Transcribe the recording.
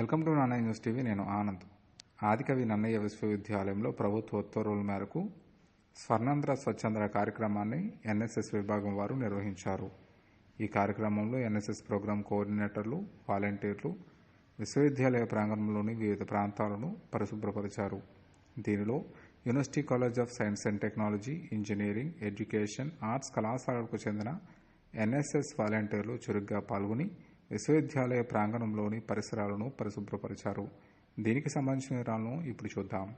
Welcome to నాన్న news TV నేను ఆనంద్. ఆదికవి నన్నయ్య విశ్వవిద్యాలయంలో ప్రభుత్వ ఉత్తర్వుల మేరకు స్వర్ణాంధ్ర స్వచ్ఛంద్ర కార్యక్రమాన్ని ఎన్ఎస్ఎస్ విభాగం వారు నిర్వహించారు. ఈ కార్యక్రమంలో ఎన్ఎస్ఎస్ ప్రోగ్రాం కోఆర్డినేటర్లు వాలంటీర్లు విశ్వవిద్యాలయ ప్రాంగణంలోని వివిధ ప్రాంతాలను పరిశుభ్రపరిచారు. దీనిలో university college of science and technology engineering education arts కళాశాలలకు చెందిన ఎన్ఎస్ఎస్ వాలంటీర్లు చురుగ్గా పాల్గొని విశ్వవిద్యాలయ ప్రాంగణంలోని పరిసరాలను పరిశుభ్రపరిచారు. దీనికి సంబంధించిన వివరాలను ఇప్పుడు చూద్దాం.